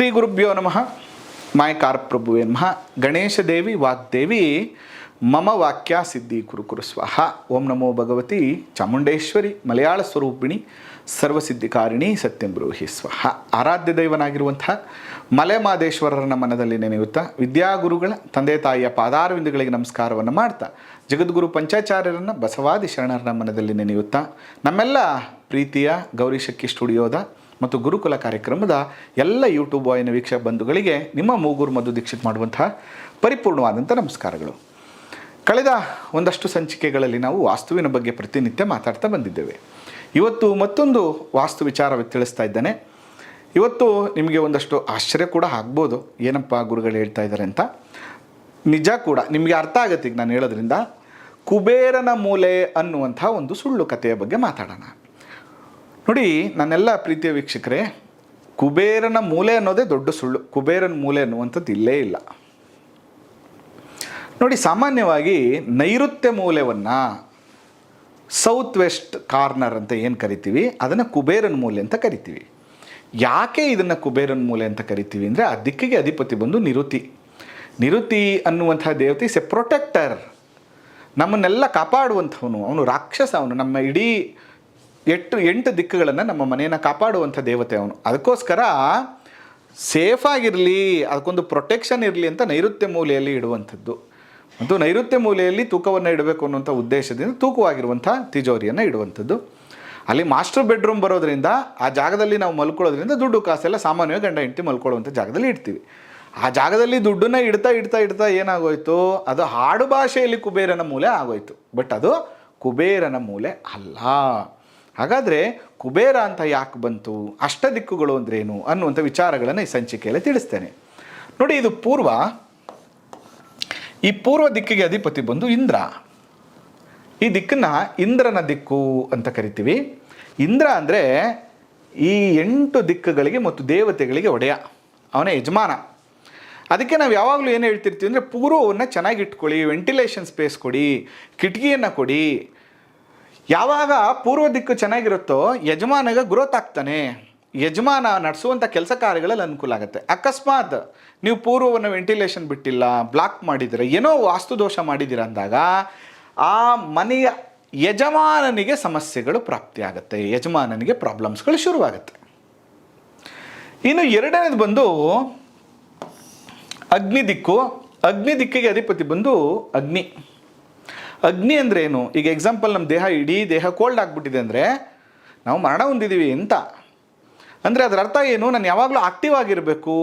ಶ್ರೀ ಗುರುಭ್ಯೋ ನಮಃ. ಮಾಯ ಪ್ರಭುವೇ ನಮಃ. ಗಣೇಶ ದೇವಿ ವಾಗ್ದೇವಿ ಮಮ ವಾಕ್ಯ ಸಿದ್ಧಿ ಕುರು ಕುರು ಸ್ವಾಹ. ಓಂ ನಮೋ ಭಗವತಿ ಚಾಮುಂಡೇಶ್ವರಿ ಮಲಯಾಳ ಸ್ವರೂಪಿಣಿ ಸರ್ವಸಿದ್ಧಿಕಾರಿಣಿ ಸತ್ಯಂ ಬ್ರೂಹಿ ಸ್ವಾಹ. ಆರಾಧ್ಯ ದೈವನಾಗಿರುವಂತಹ ಮಲೆಮಾದೇಶ್ವರರನ ಮನದಲ್ಲಿ ನೆನೆಯುತ್ತಾ ವಿದ್ಯಾಗುರುಗಳ ತಂದೆ ತಾಯಿಯ ಪಾದಾರವಿಂದಗಳಿಗೆ ನಮಸ್ಕಾರವನ್ನು ಮಾಡ್ತಾ ಜಗದ್ಗುರು ಪಂಚಾಚಾರ್ಯರನ್ನು ಬಸವಾದಿ ಶರಣರ ಮನದಲ್ಲಿ ನೆನೆಯುತ್ತಾ ನಮ್ಮೆಲ್ಲ ಪ್ರೀತಿಯ ಗೌರಿಶಕ್ಕಿ ಸ್ಟುಡಿಯೋದ ಮತ್ತು ಗುರುಕುಲ ಕಾರ್ಯಕ್ರಮದ ಎಲ್ಲ ಯೂಟ್ಯೂಬ್ ವಾಹಿನಿ ವೀಕ್ಷಕ ಬಂಧುಗಳಿಗೆ ನಿಮ್ಮ ಮೂಗುರು ಮಧು ದೀಕ್ಷಿತ್ ಮಾಡುವಂತಹ ಪರಿಪೂರ್ಣವಾದಂಥ ನಮಸ್ಕಾರಗಳು. ಕಳೆದ ಒಂದಷ್ಟು ಸಂಚಿಕೆಗಳಲ್ಲಿ ನಾವು ವಾಸ್ತುವಿನ ಬಗ್ಗೆ ಪ್ರತಿನಿತ್ಯ ಮಾತಾಡ್ತಾ ಬಂದಿದ್ದೇವೆ. ಇವತ್ತು ಮತ್ತೊಂದು ವಾಸ್ತು ವಿಚಾರ ತಿಳಿಸ್ತಾ ಇದ್ದೇನೆ. ಇವತ್ತು ನಿಮಗೆ ಒಂದಷ್ಟು ಆಶ್ಚರ್ಯ ಕೂಡ ಆಗ್ಬೋದು. ಏನಪ್ಪ ಗುರುಗಳು ಹೇಳ್ತಾ ಇದ್ದಾರೆ ಅಂತ. ನಿಜ ಕೂಡ, ನಿಮಗೆ ಅರ್ಥ ಆಗುತ್ತೆ ಈಗ ನಾನು ಹೇಳೋದ್ರಿಂದ. ಕುಬೇರನ ಮೂಲೆ ಅನ್ನುವಂಥ ಒಂದು ಸುಳ್ಳು ಕಥೆಯ ಬಗ್ಗೆ ಮಾತಾಡೋಣ. ನೋಡಿ, ನನ್ನೆಲ್ಲ ಪ್ರೀತಿಯ ವೀಕ್ಷಕರೇ, ಕುಬೇರನ ಮೂಲೆ ಅನ್ನೋದೇ ದೊಡ್ಡ ಸುಳ್ಳು. ಕುಬೇರನ ಮೂಲೆ ಅನ್ನುವಂಥದ್ದು ಇಲ್ಲೇ ಇಲ್ಲ. ನೋಡಿ, ಸಾಮಾನ್ಯವಾಗಿ ನೈಋತ್ಯ ಮೂಲೆಯನ್ನು ಸೌತ್ ವೆಸ್ಟ್ ಕಾರ್ನರ್ ಅಂತ ಏನು ಕರಿತೀವಿ? ಅದನ್ನು ಕುಬೇರನ ಮೂಲೆ ಅಂತ ಕರಿತೀವಿ. ಯಾಕೆ ಇದನ್ನು ಕುಬೇರನ ಮೂಲೆ ಅಂತ ಕರಿತೀವಿ ಅಂದರೆ, ಆ ದಿಕ್ಕಿಗೆ ಅಧಿಪತಿ ಬಂದು ನಿರುತಿ. ನಿರುತಿ ಅನ್ನುವಂಥ ದೇವತೆ ಇಸ್ ಎ ಪ್ರೊಟೆಕ್ಟರ್ ನಮ್ಮನ್ನೆಲ್ಲ ಕಾಪಾಡುವಂಥವನು. ಅವನು ರಾಕ್ಷಸ, ಅವನು ನಮ್ಮ ಇಡೀ ಎಟ್ಟು ಎಂಟು ದಿಕ್ಕುಗಳನ್ನು ನಮ್ಮ ಮನೆಯನ್ನು ಕಾಪಾಡುವಂಥ ದೇವತೆ ಅವನು. ಅದಕ್ಕೋಸ್ಕರ ಸೇಫಾಗಿರಲಿ, ಅದಕ್ಕೊಂದು ಪ್ರೊಟೆಕ್ಷನ್ ಇರಲಿ ಅಂತ ನೈಋತ್ಯ ಮೂಲೆಯಲ್ಲಿ ಇಡುವಂಥದ್ದು. ಮತ್ತು ನೈಋತ್ಯ ಮೂಲೆಯಲ್ಲಿ ತೂಕವನ್ನು ಇಡಬೇಕು ಅನ್ನುವಂಥ ಉದ್ದೇಶದಿಂದ ತೂಕವಾಗಿರುವಂಥ ತಿಜೋರಿಯನ್ನು ಇಡುವಂಥದ್ದು. ಅಲ್ಲಿ ಮಾಸ್ಟರ್ ಬೆಡ್ರೂಮ್ ಬರೋದರಿಂದ, ಆ ಜಾಗದಲ್ಲಿ ನಾವು ಮಲ್ಕೊಳ್ಳೋದ್ರಿಂದ ದುಡ್ಡು ಕಾಸೆಲ್ಲ ಸಾಮಾನ್ಯವಾಗಿ ಗಂಡ ಹೆಂಡತಿ ಮಲ್ಕೊಳ್ಳುವಂಥ ಜಾಗದಲ್ಲಿ ಇಡ್ತೀವಿ. ಆ ಜಾಗದಲ್ಲಿ ದುಡ್ಡನ್ನ ಇಡ್ತಾ ಇಡ್ತಾ ಇಡ್ತಾ ಏನಾಗೋಯ್ತು? ಅದು ಹಾಡು ಭಾಷೆಯಲ್ಲಿ ಕುಬೇರನ ಮೂಲೆ ಆಗೋಯ್ತು. ಬಟ್ ಅದು ಕುಬೇರನ ಮೂಲೆ ಅಲ್ಲ. ಹಾಗಾದರೆ ಕುಬೇರ ಅಂತ ಯಾಕೆ ಬಂತು? ಅಷ್ಟ ದಿಕ್ಕುಗಳು ಅಂದ್ರೇನು? ಅನ್ನುವಂಥ ವಿಚಾರಗಳನ್ನು ಈ ಸಂಚಿಕೆಯಲ್ಲಿ ತಿಳಿಸ್ತೇನೆ. ನೋಡಿ, ಇದು ಪೂರ್ವ. ಈ ಪೂರ್ವ ದಿಕ್ಕಿಗೆ ಅಧಿಪತಿ ಬಂದು ಇಂದ್ರ. ಈ ದಿಕ್ಕನ್ನ ಇಂದ್ರನ ದಿಕ್ಕು ಅಂತ ಕರಿತೀವಿ. ಇಂದ್ರ ಅಂದರೆ ಈ ಎಂಟು ದಿಕ್ಕುಗಳಿಗೆ ಮತ್ತು ದೇವತೆಗಳಿಗೆ ಒಡೆಯ. ಅವನೇ ಯಜಮಾನ. ಅದಕ್ಕೆ ನಾವು ಯಾವಾಗಲೂ ಏನು ಹೇಳ್ತಿರ್ತೀವಿ ಅಂದರೆ ಪೂರ್ವವನ್ನು ಚೆನ್ನಾಗಿ ಇಟ್ಕೊಳ್ಳಿ ವೆಂಟಿಲೇಷನ್ ಸ್ಪೇಸ್ ಕೊಡಿ, ಕಿಟಕಿಯನ್ನು ಕೊಡಿ ಯಾವಾಗ ಪೂರ್ವ ದಿಕ್ಕು ಚೆನ್ನಾಗಿರುತ್ತೋ ಯಜಮಾನಗ ಗ್ರೋತ್ ಆಗ್ತಾನೆ. ಯಜಮಾನ ನಡೆಸುವಂಥ ಕೆಲಸ ಕಾರ್ಯಗಳಲ್ಲಿ ಅನುಕೂಲ ಆಗುತ್ತೆ. ಅಕಸ್ಮಾತ್ ನೀವು ಪೂರ್ವವನ್ನು ವೆಂಟಿಲೇಷನ್ ಬಿಟ್ಟಿಲ್ಲ ಬ್ಲಾಕ್ ಮಾಡಿದ್ರೆ ಏನೋ ವಾಸ್ತು ದೋಷ ಮಾಡಿದ್ದೀರ ಅಂದಾಗ ಆ ಮನೆಯ ಯಜಮಾನನಿಗೆ ಸಮಸ್ಯೆಗಳು ಪ್ರಾಪ್ತಿ ಆಗುತ್ತೆ. ಯಜಮಾನನಿಗೆ ಪ್ರಾಬ್ಲಮ್ಸ್ಗಳು ಶುರುವಾಗುತ್ತೆ. ಇನ್ನು ಎರಡನೇದು ಬಂದು ಅಗ್ನಿ ದಿಕ್ಕು. ಅಗ್ನಿ ದಿಕ್ಕಿಗೆ ಅಧಿಪತಿ ಬಂದು ಅಗ್ನಿ. ಅಗ್ನಿ ಅಂದರೆ ಏನು? ಈಗ ಎಕ್ಸಾಂಪಲ್ ನಮ್ಮ ದೇಹ ಇಡೀ ದೇಹ ಕೋಲ್ಡ್ ಆಗಿಬಿಟ್ಟಿದೆ ಅಂದರೆ ನಾವು ಮರಣ ಹೊಂದಿದ್ದೀವಿ ಅಂತ. ಅಂದರೆ ಅದರ ಅರ್ಥ ಏನು? ನಾನು ಯಾವಾಗಲೂ ಆಕ್ಟಿವ್ ಆಗಿರಬೇಕು,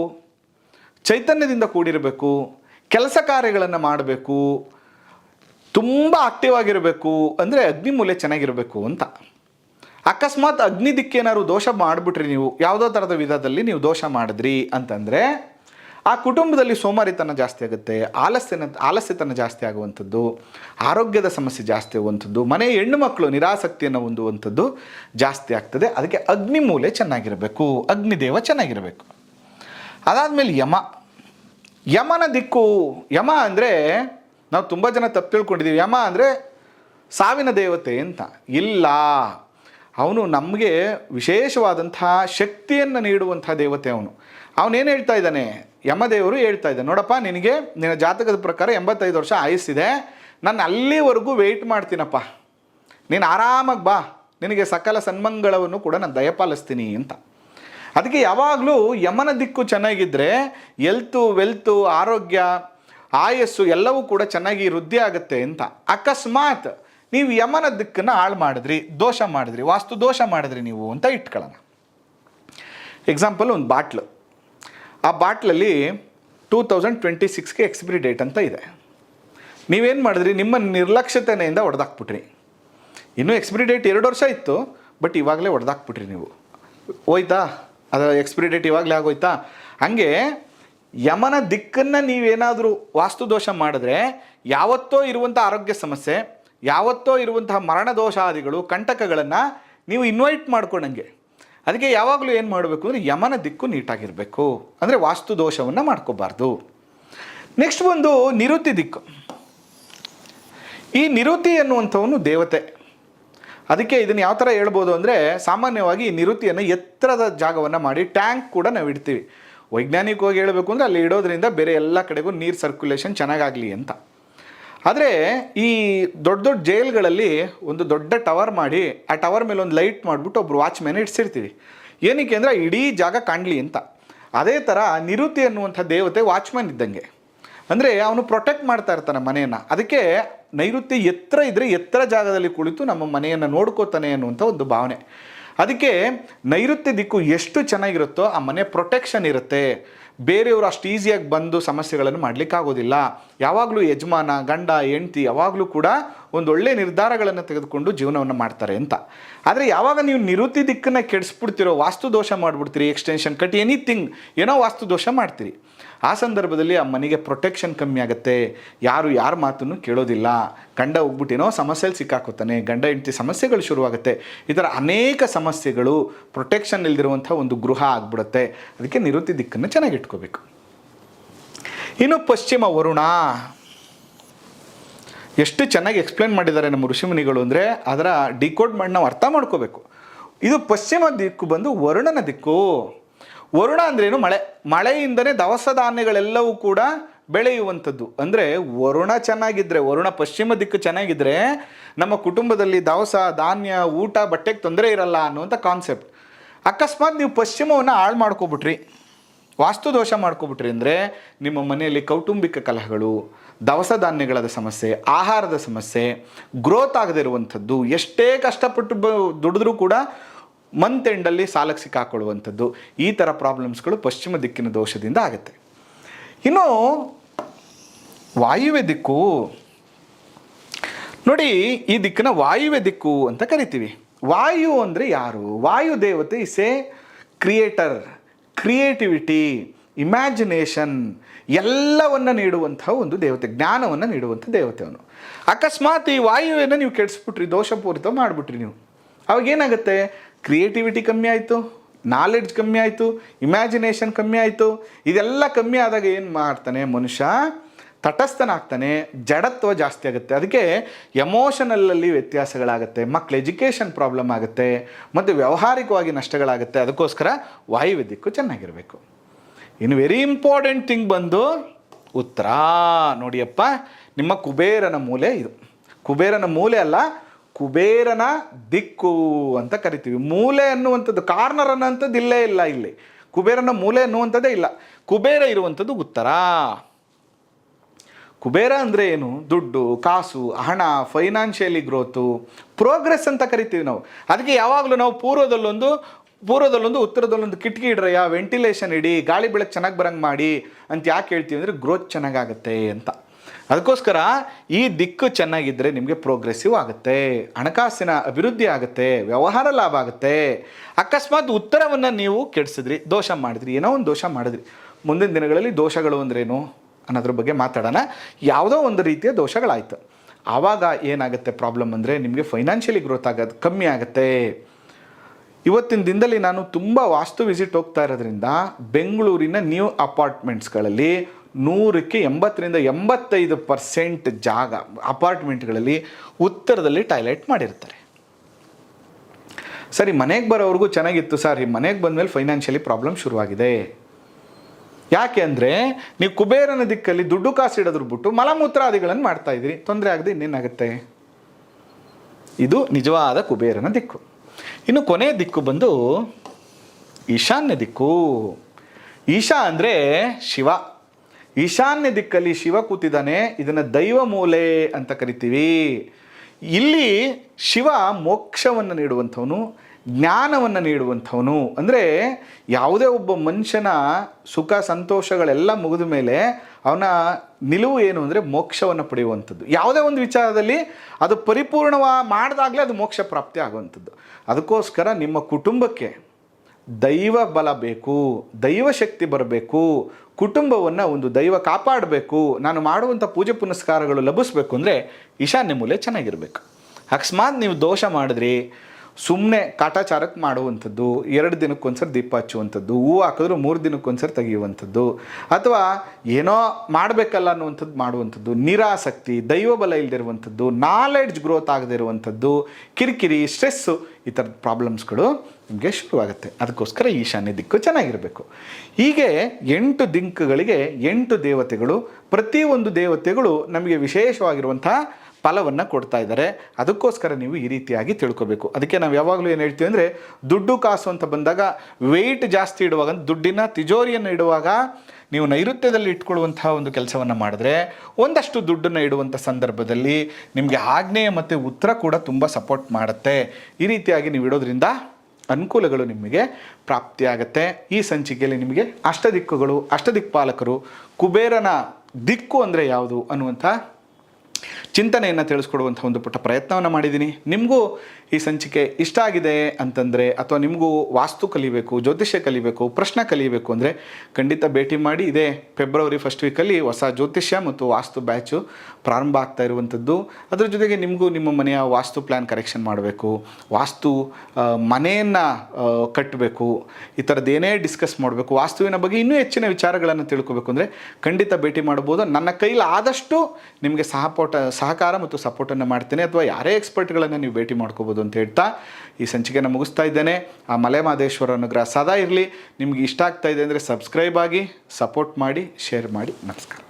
ಚೈತನ್ಯದಿಂದ ಕೂಡಿರಬೇಕು, ಕೆಲಸ ಕಾರ್ಯಗಳನ್ನು ಮಾಡಬೇಕು, ತುಂಬ ಆಕ್ಟಿವ್ ಆಗಿರಬೇಕು, ಅಂದರೆ ಅಗ್ನಿ ಮೂಲೆ ಚೆನ್ನಾಗಿರಬೇಕು ಅಂತ. ಅಕಸ್ಮಾತ್ ಅಗ್ನಿ ದಿಕ್ಕೇನಾದ್ರು ದೋಷ ಮಾಡಿಬಿಟ್ರಿ ನೀವು, ಯಾವುದೋ ಥರದ ವಿಧದಲ್ಲಿ ನೀವು ದೋಷ ಮಾಡಿದ್ರಿ ಅಂತಂದರೆ ಆ ಕುಟುಂಬದಲ್ಲಿ ಸೋಮಾರಿತನ ಜಾಸ್ತಿ ಆಗುತ್ತೆ, ಆಲಸ್ಯನ, ಆಲಸ್ಯತನ ಜಾಸ್ತಿ ಆಗುವಂಥದ್ದು, ಆರೋಗ್ಯದ ಸಮಸ್ಯೆ ಜಾಸ್ತಿ ಆಗುವಂಥದ್ದು, ಮನೆ ಹೆಣ್ಣು ಮಕ್ಕಳು ನಿರಾಸಕ್ತಿಯನ್ನು ಹೊಂದುವಂಥದ್ದು ಜಾಸ್ತಿ ಆಗ್ತದೆ. ಅದಕ್ಕೆ ಅಗ್ನಿ ಮೂಲೆ ಚೆನ್ನಾಗಿರಬೇಕು, ಅಗ್ನಿದೇವ ಚೆನ್ನಾಗಿರಬೇಕು. ಅದಾದಮೇಲೆ ಯಮ. ಯಮನ ದಿಕ್ಕು, ಯಮ ಅಂದರೆ ನಾವು ತುಂಬ ಜನ ತಪ್ಪು ತಿಳ್ಕೊಂಡಿದ್ದೀವಿ. ಯಮ ಅಂದರೆ ಸಾವಿನ ದೇವತೆ ಅಂತ. ಇಲ್ಲ. ಅವನು ನಮಗೆ ವಿಶೇಷವಾದಂತಹ ಶಕ್ತಿಯನ್ನು ನೀಡುವಂಥ ದೇವತೆ ಅವನು. ಅವನೇನು ಹೇಳ್ತಾ ಇದ್ದಾನೆ? ಯಮದೇವರು ಹೇಳ್ತಾ ಇದ್ದೆ ನೋಡಪ್ಪ, ನಿನಗೆ ನಿನ್ನ ಜಾತಕದ ಪ್ರಕಾರ ಎಂಬತ್ತೈದು ವರ್ಷ ಆಯಸ್ಸಿದೆ. ನಾನು ಅಲ್ಲಿವರೆಗೂ ವೆಯ್ಟ್ ಮಾಡ್ತೀನಪ್ಪ. ನೀನು ಆರಾಮಾಗಿ ಬಾ. ನಿನಗೆ ಸಕಲ ಸನ್ಮಂಗಳವನ್ನು ಕೂಡ ನಾನು ದಯಪಾಲಿಸ್ತೀನಿ ಅಂತ. ಅದಕ್ಕೆ ಯಾವಾಗಲೂ ಯಮನ ದಿಕ್ಕು ಚೆನ್ನಾಗಿದ್ದರೆ ಎಲ್ತು ವೆಲ್ತು ಆರೋಗ್ಯ, ಆಯಸ್ಸು ಎಲ್ಲವೂ ಕೂಡ ಚೆನ್ನಾಗಿ ವೃದ್ಧಿ ಆಗುತ್ತೆ ಅಂತ. ಅಕಸ್ಮಾತ್ ನೀವು ಯಮನ ದಿಕ್ಕನ್ನು ಹಾಳು ಮಾಡಿದ್ರಿ, ದೋಷ ಮಾಡಿದ್ರಿ, ವಾಸ್ತು ದೋಷ ಮಾಡಿದ್ರಿ ನೀವು ಅಂತ ಇಟ್ಕೊಳ್ಳೋಣ. ಎಕ್ಸಾಂಪಲ್ ಒಂದು ಬಾಟ್ಲು. ಆ ಬಾಟ್ಲಲ್ಲಿ ಟೂ ತೌಸಂಡ್ ಟ್ವೆಂಟಿ ಸಿಕ್ಸ್ಗೆ ಎಕ್ಸ್ಪಿರಿ ಡೇಟ್ ಅಂತ ಇದೆ. ನೀವೇನು ಮಾಡಿದ್ರಿ? ನಿಮ್ಮ ನಿರ್ಲಕ್ಷ್ಯತೆಯಿಂದ ಹೊಡೆದಾಕ್ಬಿಟ್ರಿ ಇನ್ನೂ ಎಕ್ಸ್ಪಿರಿ ಡೇಟ್ ಎರಡು ವರ್ಷ ಇತ್ತು ಬಟ್ ಇವಾಗಲೇ ಹೊಡೆದಾಕ್ಬಿಟ್ರಿ ನೀವು. ಹೋಯ್ತಾ? ಅದರ ಎಕ್ಸ್ಪಿರಿ ಡೇಟ್ ಇವಾಗಲೇ ಆಗೋಯ್ತಾ? ಹಾಗೆ ಯಮನ ದಿಕ್ಕನ್ನು ನೀವೇನಾದರೂ ವಾಸ್ತು ದೋಷ ಮಾಡಿದ್ರೆ, ಯಾವತ್ತೋ ಇರುವಂಥ ಆರೋಗ್ಯ ಸಮಸ್ಯೆ, ಯಾವತ್ತೋ ಇರುವಂತಹ ಮರಣ ದೋಷಾದಿಗಳು, ಕಂಟಕಗಳನ್ನು ನೀವು ಇನ್ವೈಟ್ ಮಾಡ್ಕೊಂಡಂಗೆ. ಅದಕ್ಕೆ ಯಾವಾಗಲೂ ಏನು ಮಾಡಬೇಕು ಅಂದರೆ ಯಮನ ದಿಕ್ಕು ನೀಟಾಗಿರಬೇಕು. ಅಂದರೆ ವಾಸ್ತು ದೋಷವನ್ನು ಮಾಡ್ಕೋಬಾರ್ದು. ನೆಕ್ಸ್ಟ್ ಒಂದು ನಿರುತಿ ದಿಕ್ಕು. ಈ ನಿರುತಿ ಅನ್ನುವಂಥವನು ದೇವತೆ. ಅದಕ್ಕೆ ಇದನ್ನು ಯಾವ ಥರ ಹೇಳ್ಬೋದು ಅಂದರೆ ಸಾಮಾನ್ಯವಾಗಿ ಈ ನಿರುತಿಯನ್ನು ಎತ್ತರದ ಜಾಗವನ್ನು ಮಾಡಿ ಟ್ಯಾಂಕ್ ಕೂಡ ನಾವು ಇಡ್ತೀವಿ. ವೈಜ್ಞಾನಿಕವಾಗಿ ಹೇಳಬೇಕು ಅಂದರೆ ಅಲ್ಲಿ ಇಡೋದ್ರಿಂದ ಬೇರೆ ಎಲ್ಲ ಕಡೆಗೂ ನೀರು ಸರ್ಕ್ಯುಲೇಷನ್ ಚೆನ್ನಾಗಾಗಲಿ ಅಂತ. ಆದರೆ ಈ ದೊಡ್ಡ ದೊಡ್ಡ ಜೈಲ್ಗಳಲ್ಲಿ ಒಂದು ದೊಡ್ಡ ಟವರ್ ಮಾಡಿ ಆ ಟವರ್ ಮೇಲೆ ಒಂದು ಲೈಟ್ ಮಾಡಿಬಿಟ್ಟು ಒಬ್ರು ವಾಚ್ಮ್ಯಾನ್ ಇಡ್ಸಿರ್ತೀವಿ. ಏನಕ್ಕೆ ಅಂದರೆ ಇಡೀ ಜಾಗ ಕಾಣಲಿ ಅಂತ. ಅದೇ ಥರ ನಿರುತಿ ಅನ್ನುವಂಥ ದೇವತೆ ವಾಚ್ಮ್ಯಾನ್ ಇದ್ದಂಗೆ. ಅಂದರೆ ಅವನು ಪ್ರೊಟೆಕ್ಟ್ ಮಾಡ್ತಾ ಇರ್ತಾನೆ ಮನೆಯನ್ನು. ಅದಕ್ಕೆ ನೈಋತ್ಯ ಎತ್ತರ ಇದ್ದರೆ ಎತ್ತರ ಜಾಗದಲ್ಲಿ ಕುಳಿತು ನಮ್ಮ ಮನೆಯನ್ನು ನೋಡ್ಕೋತಾನೆ ಅನ್ನುವಂಥ ಒಂದು ಭಾವನೆ. ಅದಕ್ಕೆ ನೈಋತ್ಯ ದಿಕ್ಕು ಎಷ್ಟು ಚೆನ್ನಾಗಿರುತ್ತೋ ಆ ಮನೆ ಪ್ರೊಟೆಕ್ಷನ್ ಇರುತ್ತೆ. ಬೇರೆಯವರು ಅಷ್ಟು ಈಸಿಯಾಗಿ ಬಂದು ಸಮಸ್ಯೆಗಳನ್ನು ಮಾಡಲಿಕ್ಕಾಗೋದಿಲ್ಲ. ಯಾವಾಗಲೂ ಯಜಮಾನ ಗಂಡ ಹೆಂಡ್ತಿ ಯಾವಾಗಲೂ ಕೂಡ ಒಂದು ಒಳ್ಳೆ ನಿರ್ಧಾರಗಳನ್ನು ತೆಗೆದುಕೊಂಡು ಜೀವನವನ್ನು ಮಾಡ್ತಾರೆ ಅಂತ. ಆದರೆ ಯಾವಾಗ ನೀವು ನಿವೃತ್ತಿ ದಿಕ್ಕನ್ನು ಕೆಡಿಸ್ಬಿಡ್ತಿರೋ ವಾಸ್ತು ದೋಷ ಮಾಡಿಬಿಡ್ತೀರಿ ಎಕ್ಸ್ಟೆನ್ಷನ್ ಕಟ್ ಎನಿಥಿಂಗ್ ಏನೋ ವಾಸ್ತು ದೋಷ ಮಾಡ್ತೀರಿ. ಆ ಸಂದರ್ಭದಲ್ಲಿ ಆ ಮನೆಗೆ ಪ್ರೊಟೆಕ್ಷನ್ ಕಮ್ಮಿ ಆಗುತ್ತೆ. ಯಾರು ಯಾರ ಮಾತನ್ನು ಕೇಳೋದಿಲ್ಲ. ಗಂಡ ಹೋಗ್ಬಿಟ್ಟು ಏನೋ ಸಮಸ್ಯೆಯಲ್ಲಿ ಸಿಕ್ಕಾಕೋತಾನೆ. ಗಂಡ ಹೆಂಡತಿ ಸಮಸ್ಯೆಗಳು ಶುರುವಾಗುತ್ತೆ. ಈ ಥರ ಅನೇಕ ಸಮಸ್ಯೆಗಳು ಪ್ರೊಟೆಕ್ಷನ್ ಇಲ್ದಿರುವಂಥ ಒಂದು ಗೃಹ ಆಗ್ಬಿಡುತ್ತೆ. ಅದಕ್ಕೆ ನಿವೃತ್ತಿ ದಿಕ್ಕನ್ನು ಚೆನ್ನಾಗಿ ಇಟ್ಕೋಬೇಕು ಇನ್ನು ಪಶ್ಚಿಮ ವರುಣ. ಎಷ್ಟು ಚೆನ್ನಾಗಿ ಎಕ್ಸ್ಪ್ಲೇನ್ ಮಾಡಿದ್ದಾರೆ ನಮ್ಮ ಋಷಿಮುನಿಗಳು ಅಂದರೆ ಅದರ ಡಿಕೋಡ್ ಮಾಡಿ ನಾವು ಅರ್ಥ ಮಾಡ್ಕೋಬೇಕು. ಇದು ಪಶ್ಚಿಮ ದಿಕ್ಕು ಬಂದು ವರುಣನ ದಿಕ್ಕು. ವರುಣ ಅಂದ್ರೇನು ಮಳೆ. ಮಳೆಯಿಂದನೇ ದವಸ ಧಾನ್ಯಗಳೆಲ್ಲವೂ ಕೂಡ ಬೆಳೆಯುವಂಥದ್ದು. ಅಂದರೆ ವರುಣ ಚೆನ್ನಾಗಿದ್ದರೆ ವರುಣ ಪಶ್ಚಿಮ ದಿಕ್ಕು ಚೆನ್ನಾಗಿದ್ದರೆ ನಮ್ಮ ಕುಟುಂಬದಲ್ಲಿ ದವಸ, ಧಾನ್ಯ, ಊಟ, ಬಟ್ಟೆಗೆ ತೊಂದರೆ ಇರಲ್ಲ ಅನ್ನುವಂಥ ಕಾನ್ಸೆಪ್ಟ್ ಅಕಸ್ಮಾತ್ ನೀವು ಪಶ್ಚಿಮವನ್ನು ಹಾಳು ಮಾಡ್ಕೊಬಿಟ್ರಿ. ವಾಸ್ತು ದೋಷ ಮಾಡ್ಕೊಬಿಟ್ರಿ ಅಂದರೆ ನಿಮ್ಮ ಮನೆಯಲ್ಲಿ ಕೌಟುಂಬಿಕ ಕಲಹಗಳು ದವಸ ಧಾನ್ಯಗಳದ ಸಮಸ್ಯೆ, ಆಹಾರದ ಸಮಸ್ಯೆ ಗ್ರೋತ್ ಆಗದೇ ಇರುವಂಥದ್ದು, ಎಷ್ಟೇ ಕಷ್ಟಪಟ್ಟು ಬ, ದುಡಿದ್ರೂ ಕೂಡ ಮಂತ್ ಎಂಡಲ್ಲಿ ಸಾಲಕ್ಕೆ ಸಿಕ್ಕಾಕೊಳ್ಳುವಂಥದ್ದು, ಈ ಥರ ಪ್ರಾಬ್ಲಮ್ಸ್ಗಳು ಪಶ್ಚಿಮ ದಿಕ್ಕಿನ ದೋಷದಿಂದ ಆಗುತ್ತೆ. ಇನ್ನು ವಾಯುವ್ಯ ದಿಕ್ಕು, ನೋಡಿ ಈ ದಿಕ್ಕನ್ನ ವಾಯುವ್ಯ ದಿಕ್ಕು ಅಂತ ಕರಿತೀವಿ. ವಾಯು ಅಂದರೆ ಯಾರು? ವಾಯು ದೇವತೆ is a creator creativity imagination ಎಲ್ಲವನ್ನ ನೀಡುವಂಥ ಒಂದು ದೇವತೆ, ಜ್ಞಾನವನ್ನು ನೀಡುವಂಥ ದೇವತೆ ಅವನು. ಅಕಸ್ಮಾತ್ ಈ ವಾಯುವನ್ನು ನೀವು ಕೆಡಿಸ್ಬಿಟ್ರಿ, ದೋಷಪೂರಿತ ಮಾಡಿಬಿಟ್ರಿ ನೀವು. ಅವಾಗ ಏನಾಗುತ್ತೆ ಕ್ರಿಯೇಟಿವಿಟಿ ಕಮ್ಮಿ ಆಯಿತು ನಾಲೆಡ್ಜ್ ಕಮ್ಮಿ ಆಯಿತು ಇಮ್ಯಾಜಿನೇಷನ್ ಕಮ್ಮಿ ಆಯಿತು. ಇದೆಲ್ಲ ಕಮ್ಮಿ ಆದಾಗ ಏನು ಮಾಡ್ತಾನೆ ಮನುಷ್ಯ? ತಟಸ್ಥನಾಗ್ತಾನೆ, ಜಡತ್ವ ಜಾಸ್ತಿ ಆಗುತ್ತೆ. ಅದಕ್ಕೆ ಎಮೋಷನಲ್ಲಲ್ಲಿ ವ್ಯತ್ಯಾಸಗಳಾಗುತ್ತೆ, ಮಕ್ಳ ಎಜುಕೇಷನ್ ಪ್ರಾಬ್ಲಮ್ ಆಗುತ್ತೆ, ಮತ್ತು ವ್ಯಾವಹಾರಿಕವಾಗಿ ನಷ್ಟಗಳಾಗುತ್ತೆ. ಅದಕ್ಕೋಸ್ಕರ ವಾಯುವೇದಿಕ್ಕೂ ದಿಕ್ಕು ಚೆನ್ನಾಗಿರಬೇಕು. ಇನ್ನು ವೆರಿ ಇಂಪಾರ್ಟೆಂಟ್ ಥಿಂಗ್ ಬಂದು ಉತ್ತರ. ನೋಡಿಯಪ್ಪ ನಿಮ್ಮ ಕುಬೇರನ ಮೂಲೆ ಇದು. ಕುಬೇರನ ಮೂಲೆ ಅಲ್ಲ, ಕುಬೇರನ ದಿಕ್ಕು ಅಂತ ಕರಿತೀವಿ. ಮೂಲೆ ಅನ್ನುವಂಥದ್ದು ಕಾರ್ನರ್ ಅನ್ನೋಂಥದ್ದು ಇಲ್ಲೇ ಇಲ್ಲ ಇಲ್ಲಿ. ಕುಬೇರನ ಮೂಲೆ ಅನ್ನುವಂಥದ್ದೇ ಇಲ್ಲ. ಕುಬೇರ ಇರುವಂಥದ್ದು ಉತ್ತರ. ಕುಬೇರ ಅಂದರೆ ಏನು? ದುಡ್ಡು, ಕಾಸು, ಹಣ ಫೈನಾನ್ಷಿಯಲಿ ಗ್ರೋತು ಪ್ರೋಗ್ರೆಸ್ ಅಂತ ಕರಿತೀವಿ ನಾವು. ಅದಕ್ಕೆ ಯಾವಾಗಲೂ ನಾವು ಪೂರ್ವದಲ್ಲೊಂದು ಪೂರ್ವದಲ್ಲೊಂದು, ಉತ್ತರದಲ್ಲೊಂದು ಕಿಟಕಿ ಇಡ್ರಯ್ಯ ವೆಂಟಿಲೇಷನ್ ಇಡಿ, ಗಾಳಿ ಬೆಳಕು ಚೆನ್ನಾಗಿ ಬರಂಗೆ ಮಾಡಿ ಅಂತ ಯಾಕೆ ಹೇಳ್ತೀವಿ ಅಂದರೆ ಗ್ರೋತ್ ಚೆನ್ನಾಗಾಗತ್ತೆ ಅಂತ. ಅದಕ್ಕೋಸ್ಕರ ಈ ದಿಕ್ಕು ಚೆನ್ನಾಗಿದ್ದರೆ ನಿಮಗೆ ಪ್ರೋಗ್ರೆಸಿವ್ ಆಗುತ್ತೆ, ಹಣಕಾಸಿನ ಅಭಿವೃದ್ಧಿ ಆಗುತ್ತೆ, ವ್ಯವಹಾರ ಲಾಭ ಆಗುತ್ತೆ. ಅಕಸ್ಮಾತ್ ಉತ್ತರವನ್ನು ನೀವು ಕೆಡಿಸಿದ್ರಿ, ದೋಷ ಮಾಡಿದ್ರಿ, ಏನೋ ಒಂದು ದೋಷ ಮಾಡಿದ್ರಿ. ಮುಂದಿನ ದಿನಗಳಲ್ಲಿ ದೋಷಗಳು ಅಂದ್ರೇನು ಅನ್ನೋದ್ರ ಬಗ್ಗೆ ಮಾತಾಡೋಣ. ಯಾವುದೋ ಒಂದು ರೀತಿಯ ದೋಷಗಳಾಯಿತು. ಆವಾಗ ಏನಾಗುತ್ತೆ ಪ್ರಾಬ್ಲಮ್ ಅಂದರೆ ನಿಮಗೆ ಫೈನಾನ್ಷಿಯಲಿ ಗ್ರೋತ್ ಆಗೋದು ಕಮ್ಮಿ ಆಗುತ್ತೆ. ಇವತ್ತಿನ ದಿನದಲ್ಲಿ ನಾನು ತುಂಬ ವಾಸ್ತು ವಿಸಿಟ್ ಹೋಗ್ತಾ ಇರೋದ್ರಿಂದ ಬೆಂಗಳೂರಿನ ನ್ಯೂ ಅಪಾರ್ಟ್ಮೆಂಟ್ಸ್ಗಳಲ್ಲಿ ನೂರಕ್ಕೆ ಎಂಬತ್ತರಿಂದ ಎಂಬತ್ತೈದು ಪರ್ಸೆಂಟ್ ಜಾಗ ಅಪಾರ್ಟ್ಮೆಂಟ್ಗಳಲ್ಲಿ ಉತ್ತರದಲ್ಲಿ ಟಾಯ್ಲೆಟ್ ಮಾಡಿರ್ತಾರೆ. ಸರಿ, ಮನೆಗೆ ಬರೋವ್ರಿಗೂ ಚೆನ್ನಾಗಿತ್ತು ಸರ್. ಈ ಮನೆಗೆ ಬಂದಮೇಲೆ ಫೈನಾನ್ಷಿಯಲಿ ಪ್ರಾಬ್ಲಮ್ ಶುರುವಾಗಿದೆ. ಯಾಕೆ ಅಂದರೆ ನೀವು ಕುಬೇರನ ದಿಕ್ಕಲ್ಲಿ ದುಡ್ಡು ಕಾಸು ಇಡೋದ್ರ ಬಿಟ್ಟು ಮಲಮೂತ್ರಾದಿಗಳನ್ನು ಮಾಡ್ತಾ ಇದ್ದೀರಿ. ತೊಂದರೆ ಆಗದೆ ಇನ್ನೇನಾಗುತ್ತೆ? ಇದು ನಿಜವಾದ ಕುಬೇರನ ದಿಕ್ಕು. ಇನ್ನು ಕೊನೆಯ ದಿಕ್ಕು ಬಂದು ಈಶಾನ್ಯ ದಿಕ್ಕು. ಈಶಾ ಅಂದರೆ ಶಿವ. ಈಶಾನ್ಯ ದಿಕ್ಕಲ್ಲಿ ಶಿವ ಕೂತಿದ್ದಾನೆ, ಇದನ್ನು ದೈವ ಮೂಲೆ ಅಂತ ಕರಿತೀವಿ. ಇಲ್ಲಿ ಶಿವ ಮೋಕ್ಷವನ್ನು ನೀಡುವಂಥವನು, ಜ್ಞಾನವನ್ನು ನೀಡುವಂಥವನು. ಅಂದರೆ ಯಾವುದೇ ಒಬ್ಬ ಮನುಷ್ಯನ ಸುಖ, ಸಂತೋಷಗಳೆಲ್ಲ ಮುಗಿದ ಮೇಲೆ ಅವನ ನಿಲುವು ಏನು ಅಂದರೆ ಮೋಕ್ಷವನ್ನು ಪಡೆಯುವಂಥದ್ದು. ಯಾವುದೇ ಒಂದು ವಿಚಾರದಲ್ಲಿ ಅದು ಪರಿಪೂರ್ಣವ ಮಾಡಿದಾಗಲೇ ಅದು ಮೋಕ್ಷ ಪ್ರಾಪ್ತಿ ಆಗುವಂಥದ್ದು. ಅದಕ್ಕೋಸ್ಕರ ನಿಮ್ಮ ಕುಟುಂಬಕ್ಕೆ ದೈವ ಬಲ ಬೇಕು, ದೈವ ಶಕ್ತಿ ಬರಬೇಕು, ಕುಟುಂಬವನ್ನು ಒಂದು ದೈವ ಕಾಪಾಡಬೇಕು, ನಾನು ಮಾಡುವಂಥ ಪೂಜೆ ಪುನಸ್ಕಾರಗಳು ಲಭಿಸಬೇಕು ಅಂದರೆ ಈಶಾನ್ಯ ಮೂಲೆ ಚೆನ್ನಾಗಿರಬೇಕು. ಅಕಸ್ಮಾತ್ ನೀವು ದೋಷ ಮಾಡಿದ್ರಿ ಸುಮ್ಮನೆ ಕಾಟಾಚಾರಕ್ಕೆ ಮಾಡುವಂಥದ್ದು, ಎರಡು ದಿನಕ್ಕೊಂದ್ಸರಿ ದೀಪ ಹಚ್ಚುವಂಥದ್ದು ಹೂವು ಹಾಕಿದ್ರು ಮೂರು ದಿನಕ್ಕೊಂದ್ಸರಿ ತೆಗೆಯುವಂಥದ್ದು, ಅಥವಾ ಏನೋ ಮಾಡಬೇಕಲ್ಲ ಅನ್ನುವಂಥದ್ದು ಮಾಡುವಂಥದ್ದು, ನಿರಾಸಕ್ತಿ ದೈವಬಲ ಇಲ್ಲದಿರುವಂಥದ್ದು ನಾಲೆಡ್ಜ್ ಗ್ರೋತ್ ಆಗದೇ ಇರುವಂಥದ್ದು ಕಿರಿಕಿರಿ ಸ್ಟ್ರೆಸ್ಸು ಈ ಥರದ ಪ್ರಾಬ್ಲಮ್ಸ್ಗಳು ನಿಮಗೆ ಶುರುವಾಗುತ್ತೆ. ಅದಕ್ಕೋಸ್ಕರ ಈಶಾನ್ಯ ದಿಕ್ಕು ಚೆನ್ನಾಗಿರಬೇಕು. ಹೀಗೆ ಎಂಟು ದಿಕ್ಕುಗಳಿಗೆ ಎಂಟು ದೇವತೆಗಳು, ಪ್ರತಿಯೊಂದು ದೇವತೆಗಳು ನಮಗೆ ವಿಶೇಷವಾಗಿರುವಂಥ ಫಲವನ್ನು ಕೊಡ್ತಾ ಇದ್ದಾರೆ. ಅದಕ್ಕೋಸ್ಕರ ನೀವು ಈ ರೀತಿಯಾಗಿ ತಿಳ್ಕೋಬೇಕು. ಅದಕ್ಕೆ ನಾವು ಯಾವಾಗಲೂ ಏನು ಹೇಳ್ತೀವಿ ಅಂದರೆ, ದುಡ್ಡು ಕಾಸು ಅಂತ ಬಂದಾಗ ವೆಯ್ಟ್ ಜಾಸ್ತಿ ಇಡುವಾಗ, ದುಡ್ಡಿನ ತಿಜೋರಿಯನ್ನು ಇಡುವಾಗ ನೀವು ನೈಋತ್ಯದಲ್ಲಿ ಇಟ್ಕೊಳ್ಳುವಂತಹ ಒಂದು ಕೆಲಸವನ್ನು ಮಾಡಿದ್ರೆ, ಒಂದಷ್ಟು ದುಡ್ಡನ್ನು ಇಡುವಂಥ ಸಂದರ್ಭದಲ್ಲಿ ನಿಮಗೆ ಆಗ್ನೇಯ ಮತ್ತು ಉತ್ತರ ಕೂಡ ತುಂಬ ಸಪೋರ್ಟ್ ಮಾಡುತ್ತೆ. ಈ ರೀತಿಯಾಗಿ ನೀವು ಇಡೋದ್ರಿಂದ ಅನುಕೂಲಗಳು ನಿಮಗೆ ಪ್ರಾಪ್ತಿಯಾಗತ್ತೆ. ಈ ಸಂಚಿಕೆಯಲ್ಲಿ ನಿಮಗೆ ಅಷ್ಟದಿಕ್ಕುಗಳು, ಅಷ್ಟದಿಕ್ಪಾಲಕರು, ಕುಬೇರನ ದಿಕ್ಕು ಅಂದರೆ ಯಾವುದು ಅನ್ನುವಂಥ ಚಿಂತನೆಯನ್ನು ತಿಳಿಸ್ಕೊಡುವಂಥ ಒಂದು ಪುಟ್ಟ ಪ್ರಯತ್ನವನ್ನು ಮಾಡಿದ್ದೀನಿ. ನಿಮಗೂ ಈ ಸಂಚಿಕೆ ಇಷ್ಟ ಆಗಿದೆ ಅಂತಂದರೆ, ಅಥವಾ ನಿಮಗೂ ವಾಸ್ತು ಕಲಿಬೇಕು, ಜ್ಯೋತಿಷ್ಯ ಕಲಿಬೇಕು, ಪ್ರಶ್ನೆ ಕಲಿಬೇಕು ಅಂದರೆ ಖಂಡಿತ ಭೇಟಿ ಮಾಡಿ. ಇದೇ ಫೆಬ್ರವರಿ ಫಸ್ಟ್ ವೀಕಲ್ಲಿ ಹೊಸ ಜ್ಯೋತಿಷ್ಯ ಮತ್ತು ವಾಸ್ತು ಬ್ಯಾಚು ಪ್ರಾರಂಭ ಆಗ್ತಾ ಇರುವಂಥದ್ದು. ಅದ್ರ ಜೊತೆಗೆ ನಿಮಗೂ ನಿಮ್ಮ ಮನೆಯ ವಾಸ್ತು ಪ್ಲ್ಯಾನ್ ಕರೆಕ್ಷನ್ ಮಾಡಬೇಕು, ವಾಸ್ತು ಮನೆಯನ್ನು ಕಟ್ಟಬೇಕು ಈ ಥರದ್ದೇನೇ ಡಿಸ್ಕಸ್ ಮಾಡಬೇಕು, ವಾಸ್ತುವಿನ ಬಗ್ಗೆ ಇನ್ನೂ ಹೆಚ್ಚಿನ ವಿಚಾರಗಳನ್ನು ತಿಳ್ಕೊಬೇಕು ಅಂದರೆ ಖಂಡಿತ ಭೇಟಿ ಮಾಡ್ಬೋದು ನನ್ನ ಕೈಲಾದಷ್ಟು ನಿಮಗೆ ಸಹಪೋಟ ಸಹಕಾರ ಮತ್ತು ಸಪೋರ್ಟನ್ನು ಮಾಡ್ತೇನೆ ಅಥವಾ ಯಾರೇ ಎಕ್ಸ್ಪರ್ಟ್ಗಳನ್ನು ನೀವು ಭೇಟಿ ಮಾಡ್ಕೋಬೋದು ಅಂತ ಹೇಳ್ತಾ ಈ ಸಂಚಿಕೆಯನ್ನು ಮುಗಿಸ್ತಾ ಇದ್ದೇನೆ. ಆ ಮಲೆ ಮಹದೇಶ್ವರ ಅನುಗ್ರಹ ಸದಾ ಇರಲಿ. ನಿಮ್ಗೆ ಇಷ್ಟ ಆಗ್ತಾ ಇದೆ ಅಂದರೆ ಸಬ್ಸ್ಕ್ರೈಬ್ ಆಗಿ ಸಪೋರ್ಟ್ ಮಾಡಿ ಶೇರ್ ಮಾಡಿ. ನಮಸ್ಕಾರ.